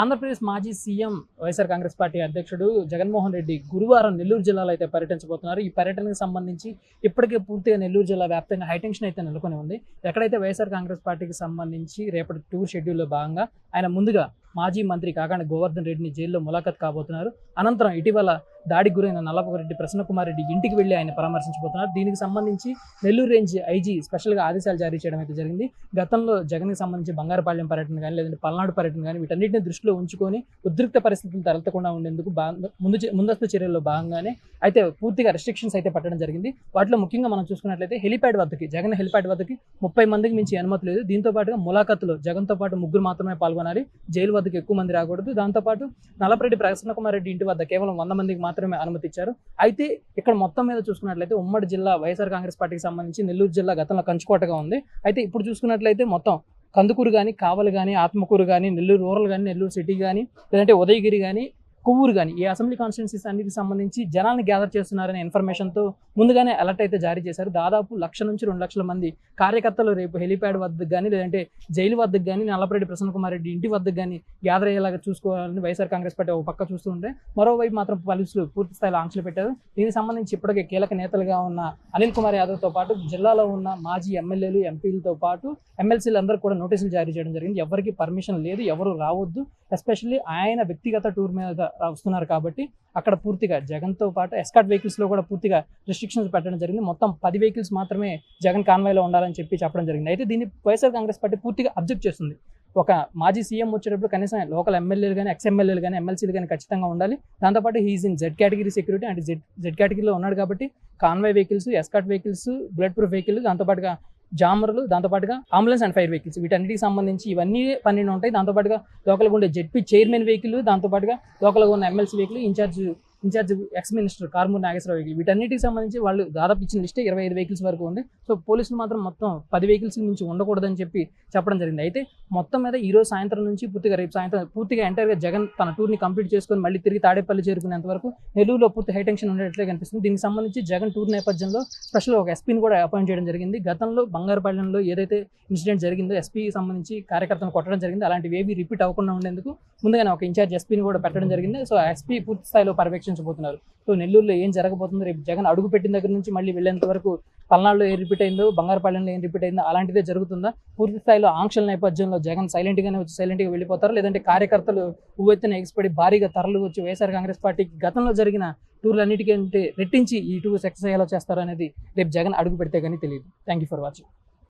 ఆంధ్రప్రదేశ్ మాజీ CM YSR Congress party అధ్యక్షుడు జగన్మోహన్ రెడ్డి గురువారం నెల్లూరు జిల్లాలో అయితే పర్యటించబోతున్నారు. ఈ పర్యటనకు సంబంధించి ఇప్పటికే పూర్తిగా నెల్లూరు జిల్లా వ్యాప్తంగా హైటెన్షన్ అయితే నెలకొని ఉంది. ఎక్కడైతే వైఎస్ఆర్ కాంగ్రెస్ పార్టీకి సంబంధించి రేపటి టూర్ షెడ్యూల్లో భాగంగా ఆయన ముందుగా మాజీ మంత్రి కాకాని గోవర్ధన్ రెడ్డిని జైల్లో ములాఖత్ కాబోతున్నారు. అనంతరం ఇటీవల దాడికి గురైన నల్లపరెడ్డి ప్రసన్నకుమార్ రెడ్డి ఇంటికి వెళ్ళి ఆయన పరామర్శించబోతున్నారు. దీనికి సంబంధించి నెల్లూరు రేంజ్ ఐజీ స్పెషల్గా ఆదేశాలు జారీ చేయడం అయితే జరిగింది. గతంలో జగన్కి సంబంధించి బంగారపాళ్యం పర్యటన కానీ లేదంటే పల్నాడు పర్యటన కానీ వీటన్నిటిని దృష్టిలో ఉంచుకొని ఉద్రిక్త పరిస్థితులు తలెత్తకుండా ఉండేందుకు ముందు చే- ముందస్తు చర్యల్లో భాగంగానే అయితే పూర్తిగా రెస్ట్రిక్షన్స్ అయితే పట్టడం జరిగింది. వాటిలో ముఖ్యంగా మనం చూసుకున్నట్లయితే హెలిప్యాడ్ వద్దకి జగన్ హెలిప్యాడ్ వద్దకి ముప్పై మందికి మించి అనుమతి లేదు. దీంతో పాటుగా ములాఖత్తులో జగన్తో పాటు ముగ్గురు మాత్రమే పాల్గొనాలి. జైలు వద్దకు ఎక్కువ మంది రాకూడదు. దాంతోపాటు నల్లపరెడ్డి ప్రసన్న కుమార్ రెడ్డి ఇంటి వద్ద కేవలం వంద మందికి మాత్రమే అనుమతి ఇచ్చారు అయితే ఇక్కడ మొత్తం మీద చూసుకున్నట్లయితే ఉమ్మడి జిల్లా వైఎస్ఆర్ కాంగ్రెస్ పార్టీకి సంబంధించి నెల్లూరు జిల్లా గతంలో కంచుకోటగా ఉంది. అయితే ఇప్పుడు చూసుకున్నట్లయితే మొత్తం కందుకూరు కానీ కావలి కానీ ఆత్మకూరు కానీ నెల్లూరు రూరల్ కానీ నెల్లూరు సిటీ కానీ లేదంటే ఉదయగిరి కానీ కొవ్వూరు కానీ ఈ అసెంబ్లీ కాన్స్టిట్యున్సీస్ అన్నిటికి సంబంధించి జనాల్ని గ్యాదర్ చేస్తున్నారనే ఇన్ఫర్మేషన్తో ముందుగానే అలర్ట్ అయితే జారీ చేశారు. దాదాపు లక్ష నుంచి రెండు లక్షల మంది కార్యకర్తలు రేపు హెలిప్యాడ్ వద్దకు కానీ లేదంటే జైలు వద్దకు కానీ నల్లపరెడ్డి ప్రసన్న కుమార్ రెడ్డి ఇంటి వద్దకు కానీ గ్యాదర్ అయ్యేలాగా చూసుకోవాలని వైఎస్ఆర్ కాంగ్రెస్ పార్టీ ఒక పక్క చూస్తూ ఉంటే మరోవైపు మాత్రం పోలీసులు పూర్తి స్థాయిలో ఆంక్షలు పెట్టారు. దీనికి సంబంధించి ఇప్పటికే కీలక నేతలుగా ఉన్న అనిల్ కుమార్ యాదవ్తో పాటు జిల్లాలో ఉన్న మాజీ ఎమ్మెల్యేలు ఎంపీలతో పాటు ఎమ్మెల్సీలు అందరూ కూడా నోటీసులు జారీ చేయడం జరిగింది. ఎవరికి పర్మిషన్ లేదు ఎవరు రావద్దు. ఎస్పెషల్లీ ఆయన వ్యక్తిగత టూర్ మీద వస్తున్నారు కాబట్టి అక్కడ పూర్తిగా జగన్తో పాటు ఎస్కాట్ వెహికల్స్లో కూడా పూర్తిగా రిస్ట్రిక్షన్స్ పెట్టడం జరిగింది. మొత్తం పది వెహికల్స్ మాత్రమే జగన్ కాన్వాయ్లో ఉండాలని చెప్పి చెప్పడం జరిగింది. అయితే దీన్ని వైఎస్ఆర్ కాంగ్రెస్ పార్టీ పూర్తిగా అబ్జెక్ట్ చేస్తుంది. ఒక మాజీ సీఎం వచ్చేటప్పుడు కనీసం లోకల్ ఎమ్మెల్యేలు కానీ ఎక్స్ ఎమ్మెల్యేలు కానీ ఎమ్మెల్సీలు కానీ ఖచ్చితంగా ఉండాలి. దాంతోపాటు he is in Z category security అంటే జెడ్ జెడ్ కేటగిరీలో ఉన్నాడు కాబట్టి convoy vehicles escort vehicles blood proof vehicle దాంతోపాటుగా జామర్లు దాంతోపాటుగా అంబులెన్స్ అండ్ ఫైర్ వెహికల్స్. వీటన్నిటికి సంబంధించి ఇవన్నీ పన్నెండు ఉంటాయి. దాంతోపాటుగా లోకల్గా ఉండే జెడ్పీ చైర్మన్ వెహికల్ దాంతోపాటుగా లోకల్గా ఉన్న MLC vehicle incharge incharge ex minister Karumuri Nageswara vehicle వీటన్నిటికి సంబంధించి వాళ్ళు దాదాపు ఇచ్చిన లిస్టే ఇరవై ఐదు వెహికల్స్ వరకు ఉంది. సో పోలీసులు మాత్రం మొత్తం పది వెహికల్స్ నుంచి ఉండకూడదని చెప్పి చెప్పడం జరిగింది. అయితే మొత్తం మీద ఈ రోజు సాయంత్రం నుంచి పూర్తిగా రేపు సాయంత్రం పూర్తిగా ఎంటైర్గా జగన్ తన టూర్ని కంప్లీట్ చేసుకొని మళ్ళీ తిరిగి తాడేపల్లి చేరుకునేంత వరకు నెల్లూరులో పూర్తి హైటెన్షన్ ఉండేట్లే కనిపిస్తుంది. దీనికి సంబంధించి జగన్ టూర్ నేపథ్యంలో స్పెషల్ ఒక ఎస్పీని కూడా అపాయింట్ చేయడం జరిగింది. గతంలో బంగారుపాలెంలో ఏదైతే ఇన్సిడెంట్ జరిగిందో ఎస్పీకి సంబంధించి కార్యకర్తను కొట్టడం జరిగింది. అలాంటివి ఏవి రిపీట్ అవ్వకుండా ఉండేందుకు ముందుగానే ఒక ఇన్ఛార్జ్ ఎస్పీని కూడా పెట్టడం జరిగింది. సో ఎస్పీ పూర్తి స్థాయిలో పర్యవేక్షణ పర్యవేక్షించబోతున్నారు సో నెల్లూరులో ఏం జరగబోతుందో రేపు జగన్ అడుగు పెట్టిన దగ్గర నుంచి మళ్ళీ వెళ్ళేంత వరకు పల్నాడులో ఏం రిపీట్ అయిందో బంగారపాలెంలో ఏం రిపీట్ అయిందో అలాంటిదే జరుగుతుందా? పూర్తి స్థాయిలో ఆంక్షల నేపథ్యంలో జగన్ సైలెంట్గానే వచ్చి సైలెంట్గా వెళ్ళిపోతారు? లేదంటే కార్యకర్తలు ఉవ్వెత్తున ఎగిసిపడి భారీగా తరలు వచ్చి వైఎస్ఆర్ కాంగ్రెస్ పార్టీకి గతంలో జరిగిన టూర్లన్నిటికంటే రెట్టించి ఈ టూర్ సక్సెస్ అయ్యేలా చేస్తారు అనేది రేపు జగన్ అడుగు పెడితే కానీ తెలియదు థ్యాంక్ యూ ఫర్ వాచింగ్